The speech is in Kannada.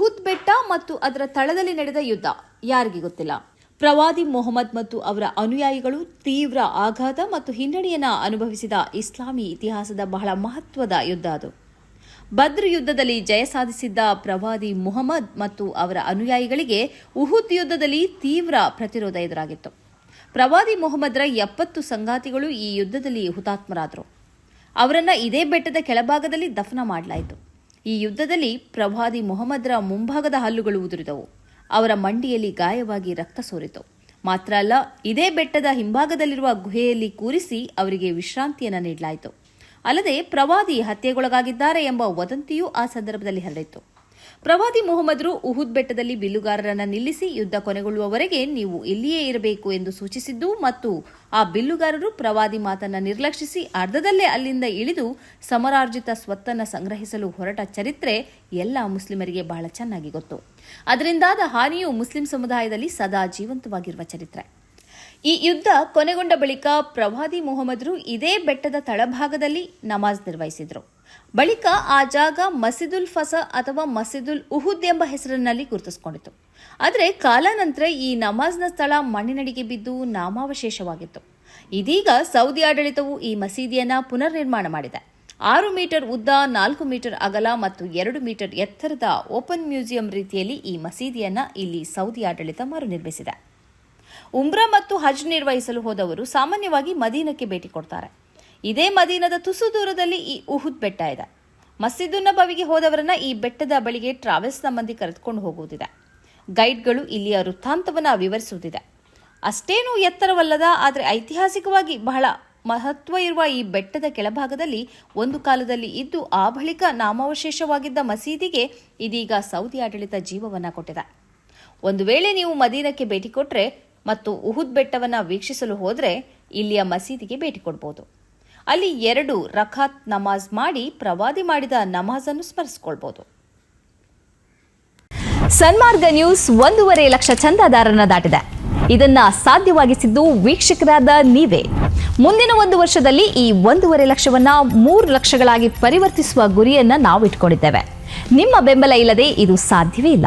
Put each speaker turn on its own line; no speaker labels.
ಉಹುದ್ ಬೆಟ್ಟ ಮತ್ತು ಅದರ ತಳದಲ್ಲಿ ನಡೆದ ಯುದ್ಧ. ಯಾರಿಗೆ ಗೊತ್ತಿಲ್ಲ. ಪ್ರವಾದಿ ಮೊಹಮ್ಮದ್ ಮತ್ತು ಅವರ ಅನುಯಾಯಿಗಳು ತೀವ್ರ ಆಘಾತ ಮತ್ತು ಹಿನ್ನಡೆಯನ್ನು ಅನುಭವಿಸಿದ ಇಸ್ಲಾಮಿ ಇತಿಹಾಸದ ಬಹಳ ಮಹತ್ವದ ಯುದ್ಧ ಅದು. ಬದ್ರ್ ಯುದ್ಧದಲ್ಲಿ ಜಯ ಸಾಧಿಸಿದ್ದ ಪ್ರವಾದಿ ಮೊಹಮ್ಮದ್ ಮತ್ತು ಅವರ ಅನುಯಾಯಿಗಳಿಗೆ ಉಹುದ್ ಯುದ್ಧದಲ್ಲಿ ತೀವ್ರ ಪ್ರತಿರೋಧ ಎದುರಾಗಿತ್ತು. ಪ್ರವಾದಿ ಮೊಹಮ್ಮದ್ರ ಎಪ್ಪತ್ತು ಸಂಗಾತಿಗಳು ಈ ಯುದ್ಧದಲ್ಲಿ ಹುತಾತ್ಮರಾದರು. ಅವರನ್ನು ಇದೇ ಬೆಟ್ಟದ ಕೆಳಭಾಗದಲ್ಲಿ ದಫನ ಮಾಡಲಾಯಿತು. ಈ ಯುದ್ಧದಲ್ಲಿ ಪ್ರವಾದಿ ಮೊಹಮ್ಮದ್ರ ಮುಂಭಾಗದ ಹಲ್ಲುಗಳು ಉದುರಿದವು. ಅವರ ಮಂಡಿಯಲ್ಲಿ ಗಾಯವಾಗಿ ರಕ್ತ ಸೋರಿತು. ಮಾತ್ರ ಅಲ್ಲ, ಇದೇ ಬೆಟ್ಟದ ಹಿಂಭಾಗದಲ್ಲಿರುವ ಗುಹೆಯಲ್ಲಿ ಕೂರಿಸಿ ಅವರಿಗೆ ವಿಶ್ರಾಂತಿಯನ್ನು ನೀಡಲಾಯಿತು. ಅಲ್ಲದೆ ಪ್ರವಾದಿ ಹತ್ಯೆಗೊಳಗಾಗಿದ್ದಾರೆ ಎಂಬ ವದಂತಿಯೂ ಆ ಸಂದರ್ಭದಲ್ಲಿ ಹರಡಿತ್ತು ಪ್ರವಾದಿ ಮೊಹಮ್ಮದ್ರು ಉಹುದ್ ಬೆಟ್ಟದಲ್ಲಿ ಬಿಲ್ಲುಗಾರರನ್ನು ನಿಲ್ಲಿಸಿ ಯುದ್ಧ ಕೊನೆಗೊಳ್ಳುವವರೆಗೆ ನೀವು ಇಲ್ಲಿಯೇ ಇರಬೇಕು ಎಂದು ಸೂಚಿಸಿದ್ದು ಮತ್ತು ಆ ಬಿಲ್ಲುಗಾರರು ಪ್ರವಾದಿ ಮಾತನ್ನ ನಿರ್ಲಕ್ಷಿಸಿ ಅರ್ಧದಲ್ಲೇ ಅಲ್ಲಿಂದ ಇಳಿದು ಸಮರಾರ್ಜಿತ ಸ್ವತ್ತನ್ನು ಸಂಗ್ರಹಿಸಲು ಹೊರಟ ಚರಿತ್ರೆ ಎಲ್ಲ ಮುಸ್ಲಿಮರಿಗೆ ಬಹಳ ಚೆನ್ನಾಗಿ ಗೊತ್ತು. ಅದರಿಂದಾದ ಹಾನಿಯು ಮುಸ್ಲಿಂ ಸಮುದಾಯದಲ್ಲಿ ಸದಾ ಜೀವಂತವಾಗಿರುವ ಚರಿತ್ರೆ. ಈ ಯುದ್ಧ ಕೊನೆಗೊಂಡ ಬಳಿಕ ಪ್ರವಾದಿ ಮೊಹಮ್ಮದ್ರು ಇದೇ ಬೆಟ್ಟದ ತಳಭಾಗದಲ್ಲಿ ನಮಾಜ್ ನಿರ್ವಹಿಸಿದ್ರು. ಬಳಿಕ ಆ ಜಾಗ ಮಸೀದುಲ್ ಫಸ ಅಥವಾ ಮಸೀದುಲ್ ಉಹುದ್ ಎಂಬ ಹೆಸರಿನಲ್ಲಿ ಗುರುತಿಸಿಕೊಂಡಿತು. ಆದರೆ ಕಾಲಾನಂತರ ಈ ನಮಾಜ್ನ ಸ್ಥಳ ಮಣ್ಣಿನಡಿಗೆ ಬಿದ್ದು ನಾಮಾವಶೇಷವಾಗಿತ್ತು. ಇದೀಗ ಸೌದಿ ಆಡಳಿತವು ಈ ಮಸೀದಿಯನ್ನ ಪುನರ್ ನಿರ್ಮಾಣ ಮಾಡಿದೆ. ಆರು ಮೀಟರ್ ಉದ್ದ, ನಾಲ್ಕು ಮೀಟರ್ ಅಗಲ ಮತ್ತು ಎರಡು ಮೀಟರ್ ಎತ್ತರದ ಓಪನ್ ಮ್ಯೂಸಿಯಂ ರೀತಿಯಲ್ಲಿ ಈ ಮಸೀದಿಯನ್ನ ಇಲ್ಲಿ ಸೌದಿ ಆಡಳಿತ ಮರುನಿರ್ಮಿಸಿದೆ. ಉಮ್ರಾ ಮತ್ತು ಹಜ್ ನಿರ್ವಹಿಸಲು ಹೋದವರು ಸಾಮಾನ್ಯವಾಗಿ ಮದೀನಕ್ಕೆ ಭೇಟಿ ಕೊಡ್ತಾರೆ. ಇದೇ ಮದೀನದ ತುಸು ದೂರದಲ್ಲಿ ಈ ಉಹುದ್ ಬೆಟ್ಟ ಇದೆ. ಮಸೀದು ನಬವಿಗೆ ಹೋದವರನ್ನ ಈ ಬೆಟ್ಟದ ಬಳಿಗೆ ಟ್ರಾವೆಲ್ಸ್ ಮಂದಿ ಕರೆದುಕೊಂಡು ಹೋಗುವುದಿದೆ. ಗೈಡ್ಗಳು ಇಲ್ಲಿಯ ವೃತ್ತಾಂತವನ್ನು ವಿವರಿಸುವುದಿದೆ. ಅಷ್ಟೇನೂ ಎತ್ತರವಲ್ಲದ, ಆದರೆ ಐತಿಹಾಸಿಕವಾಗಿ ಬಹಳ ಮಹತ್ವ ಇರುವ ಈ ಬೆಟ್ಟದ ಕೆಳಭಾಗದಲ್ಲಿ ಒಂದು ಕಾಲದಲ್ಲಿ ಇದ್ದು, ಆ ಬಳಿಕ ನಾಮಾವಶೇಷವಾಗಿದ್ದ ಮಸೀದಿಗೆ ಇದೀಗ ಸೌದಿ ಆಡಳಿತ ಜೀವವನ್ನ ಕೊಟ್ಟಿದೆ. ಒಂದು ವೇಳೆ ನೀವು ಮದೀನಕ್ಕೆ ಭೇಟಿ ಕೊಟ್ಟರೆ ಮತ್ತು ಉಹುದ್ ಬೆಟ್ಟವನ್ನ ವೀಕ್ಷಿಸಲು ಹೋದರೆ ಇಲ್ಲಿಯ ಮಸೀದಿಗೆ ಭೇಟಿ ಕೊಡಬಹುದು ಅಲ್ಲಿ ಎರಡು ರಖಾತ್ ನಮಾಜ್ ಮಾಡಿ ಪ್ರವಾದಿ ಮಾಡಿದ ನಮಾಜನ್ನು ಸ್ಮರಿಸಿಕೊಳ್ಬಹುದು
ಸನ್ಮಾರ್ಗ ನ್ಯೂಸ್ ಒಂದೂವರೆ ಲಕ್ಷ ಚಂದಾದಾರರನ್ನ ದಾಟಿದೆ. ಇದನ್ನ ಸಾಧ್ಯವಾಗಿಸಿದ್ದು ವೀಕ್ಷಕರಾದ ನೀವೇ. ಮುಂದಿನ ಒಂದು ವರ್ಷದಲ್ಲಿ ಈ ಒಂದೂವರೆ ಲಕ್ಷವನ್ನ ಮೂರು ಲಕ್ಷಗಳಾಗಿ ಪರಿವರ್ತಿಸುವ ಗುರಿಯನ್ನ ನಾವು ಇಟ್ಕೊಂಡಿದ್ದೇವೆ ನಿಮ್ಮ ಬೆಂಬಲ ಇಲ್ಲದೆ ಇದು ಸಾಧ್ಯವೇ ಇಲ್ಲ.